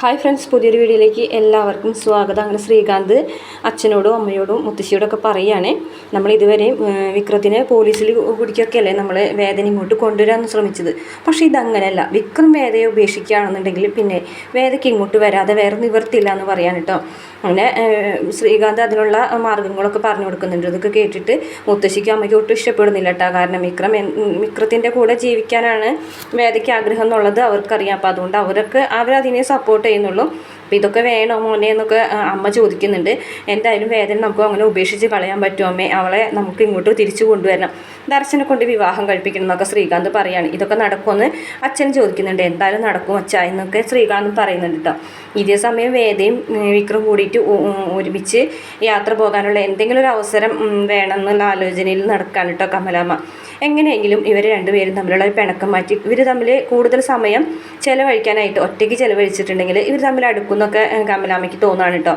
Hi friends പുതിയൊരു വീഡിയോയിലേക്ക് എല്ലാവർക്കും സ്വാഗതം. അങ്ങനെ ശ്രീകാന്ത് അച്ഛനോടും അമ്മയോടും മുത്തശ്ശിയോടും ഒക്കെ പറയുകയാണ് നമ്മൾ ഇതുവരെ വിക്രത്തിനെ പോലീസിൽ പിടിക്കൊക്കെ അല്ലേ നമ്മൾ വേദന ഇങ്ങോട്ട് കൊണ്ടുവരാൻ ശ്രമിച്ചത്. പക്ഷേ ഇതങ്ങനെയല്ല. വിക്രം വേദയെ ഉപേക്ഷിക്കുകയാണെന്നുണ്ടെങ്കിൽ പിന്നെ വേദയ്ക്ക് ഇങ്ങോട്ട് വരാതെ വേറെ നിവർത്തില്ല എന്ന് പറയാൻ കേട്ടോ. അങ്ങനെ ശ്രീകാന്ത് അതിനുള്ള മാർഗങ്ങളൊക്കെ പറഞ്ഞു കൊടുക്കുന്നുണ്ട്. ഇതൊക്കെ കേട്ടിട്ട് മുത്തശ്ശിക്കും അമ്മയ്ക്ക് ഒട്ടും ഇഷ്ടപ്പെടുന്നില്ല കേട്ടോ. കാരണം വിക്രം വിക്രത്തിന്റെ കൂടെ ജീവിക്കാനാണ് വേദയ്ക്ക് ആഗ്രഹം എന്നുള്ളത് അവർക്കറിയാം. അപ്പോൾ അതുകൊണ്ട് അവരൊക്കെ അവരതിനെ സപ്പോർട്ട് ചെയ്യുന്നുള്ളൂ. അപ്പോൾ ഇതൊക്കെ വേണോ മോനെ എന്നൊക്കെ അമ്മ ചോദിക്കുന്നുണ്ട്. എന്തായാലും വേദന നമുക്ക് അങ്ങനെ ഉപേക്ഷിച്ച് കളയാൻ പറ്റുമോ അമ്മേ. അവളെ നമുക്ക് ഇങ്ങോട്ട് തിരിച്ചു കൊണ്ടുവരണം. ദർശനെ കൊണ്ട് വിവാഹം കഴിപ്പിക്കണം എന്നൊക്കെ ശ്രീകാന്ത് പറയാണ്. ഇതൊക്കെ നടക്കുമെന്ന് അച്ഛൻ ചോദിക്കുന്നുണ്ട്. എന്തായാലും നടക്കും അച്ഛ എന്നൊക്കെ ശ്രീകാന്ത് പറയുന്നുണ്ട് കേട്ടോ ഇതേ സമയം വേദയും വിക്രം കൂടിയിട്ട് ഒരുമിച്ച് യാത്ര പോകാനുള്ള എന്തെങ്കിലും ഒരു അവസരം വേണമെന്നുള്ള ആലോചനയിൽ നടക്കാൻ കേട്ടോ കമലാമ്മ. എങ്ങനെയെങ്കിലും ഇവർ രണ്ടുപേരും തമ്മിലുള്ള ഒരു പിണക്കം മാറ്റി. ഇവർ തമ്മിൽ കൂടുതൽ സമയം ചിലവഴിക്കാനായിട്ട് ഒറ്റയ്ക്ക് ചിലവഴിച്ചിട്ടുണ്ടെങ്കിൽ ഇവർ തമ്മിൽ അടുക്കുന്നൊക്കെ കമലാമ്മയ്ക്ക് തോന്നാണ് കേട്ടോ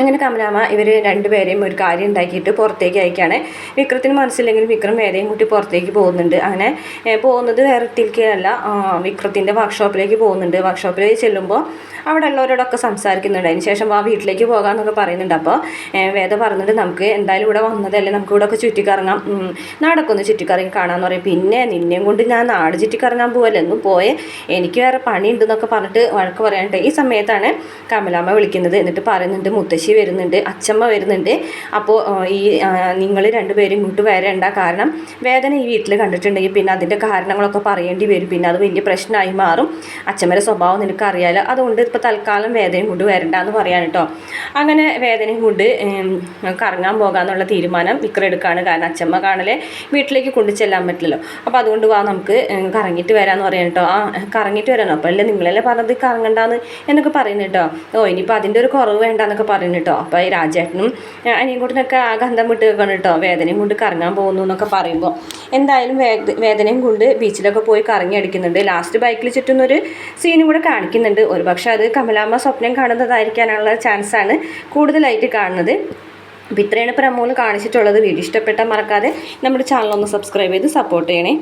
അങ്ങനെ കമലാമ്മ ഇവർ രണ്ടുപേരെയും ഒരു കാര്യം ഉണ്ടാക്കിയിട്ട് പുറത്തേക്ക് അയക്കുകയാണ് വിക്രത്തിന് മനസ്സിലെങ്കിലും വിക്രം വേദയും കൂട്ടി പുറത്തേക്ക് പോകുന്നുണ്ട്. അങ്ങനെ പോകുന്നത് വേറെ ഇട്ടിരിക്കുകയല്ല വിക്രത്തിന്റെ വർക്ക്ഷോപ്പിലേക്ക് പോകുന്നുണ്ട്. വർക്ക്ഷോപ്പിൽ ചെല്ലുമ്പോൾ അവിടെ ഉള്ളവരോടൊക്കെ സംസാരിക്കുന്നുണ്ട്. അതിന് ശേഷം ആ വീട്ടിലേക്ക് പോകാമെന്നൊക്കെ പറയുന്നുണ്ട്. അപ്പോൾ വേദ പറഞ്ഞിട്ട് നമുക്ക് എന്തായാലും ഇവിടെ വന്നതല്ലേ? നമുക്ക് ഇവിടെ ഒക്കെ ചുറ്റിക്കറങ്ങാം. നാടൊക്കെ ചുറ്റിക്കറങ്ങി കാണാമെന്ന് പറയും. പിന്നെ നിന്നെയും കൊണ്ട് ഞാൻ നാട് ചുറ്റിക്കറങ്ങാൻ പോകല്ലേ ഒന്നും പോയേ. എനിക്ക് വേറെ പണിയുണ്ടെന്നൊക്കെ പറഞ്ഞിട്ട് വഴക്ക് പറയാനുണ്ട്. ഈ സമയത്താണ് കമലാമ്മ വിളിക്കുന്നത്. എന്നിട്ട് പറയുന്നുണ്ട് മുത്തശ്ശി ചേച്ചി വരുന്നുണ്ട് അച്ചമ്മ വരുന്നുണ്ട്. അപ്പോൾ ഈ നിങ്ങൾ രണ്ടുപേരും ഇങ്ങോട്ട് വരേണ്ട കാരണം വേദന ഈ വീട്ടിൽ കണ്ടിട്ടുണ്ടെങ്കിൽ പിന്നെ അതിന്റെ കാരണങ്ങളൊക്കെ പറയേണ്ടി വരും. പിന്നെ അത് വലിയ പ്രശ്നമായി മാറും. അച്ചമ്മയുടെ സ്വഭാവം നിനക്ക് അറിയാലോ അതുകൊണ്ട് ഇപ്പോൾ തൽക്കാലം വേദനയും കൊണ്ട് വരണ്ട എന്ന് പറയാൻ കേട്ടോ അങ്ങനെ വേദനയും കൊണ്ട് കറങ്ങാൻ പോകാമെന്നുള്ള തീരുമാനം വിക്രെടുക്കുകയാണ് കാരണം അച്ചമ്മ കാണലെ വീട്ടിലേക്ക് കൊണ്ടു ചെല്ലാൻ പറ്റില്ലല്ലോ. അപ്പോൾ അതുകൊണ്ട് വാ നമുക്ക് കറങ്ങിയിട്ട് വരാമെന്ന് പറയാൻ കേട്ടോ ആ കറങ്ങിയിട്ട് വരാനോ? അപ്പോൾ അല്ലേ നിങ്ങളല്ലേ പറഞ്ഞത് കറങ്ങണ്ടാന്ന് എന്നൊക്കെ പറയുന്നു കേട്ടോ ഓ ഇനിയിപ്പോൾ അതിന്റെ ഒരു കുറവ് വേണ്ട എന്നൊക്കെ പറയുന്നു കേട്ടോ. അപ്പോൾ ഈ രാജേട്ടനും അനിയൻകുട്ടനൊക്കെ ആ ഗന്ധം വിട്ട് വെക്കണം കേട്ടോ. വേദനയും കൊണ്ട് കറങ്ങാൻ പോകുന്നു എന്നൊക്കെ പറയുമ്പോൾ എന്തായാലും വേദനയും കൊണ്ട് ബീച്ചിലൊക്കെ പോയി കറങ്ങി അടിക്കുന്നുണ്ട്. ലാസ്റ്റ് ബൈക്കിൽ ചുറ്റുന്നൊരു സീനും കൂടെ കാണിക്കുന്നുണ്ട്. ഒരു പക്ഷേ അത് കമലാമ്മ സ്വപ്നം കാണുന്നതായിരിക്കാനുള്ള ചാൻസാണ് കൂടുതലായിട്ട് കാണുന്നത്. അപ്പോൾ ഇത്രയാണ് പ്രമോൾ കാണിച്ചിട്ടുള്ളത്. വീഡിയോ ഇഷ്ടപ്പെട്ടാൽ മറക്കാതെ നമ്മുടെ ചാനൽ ഒന്ന് സബ്സ്ക്രൈബ് ചെയ്ത് സപ്പോർട്ട് ചെയ്യണേ.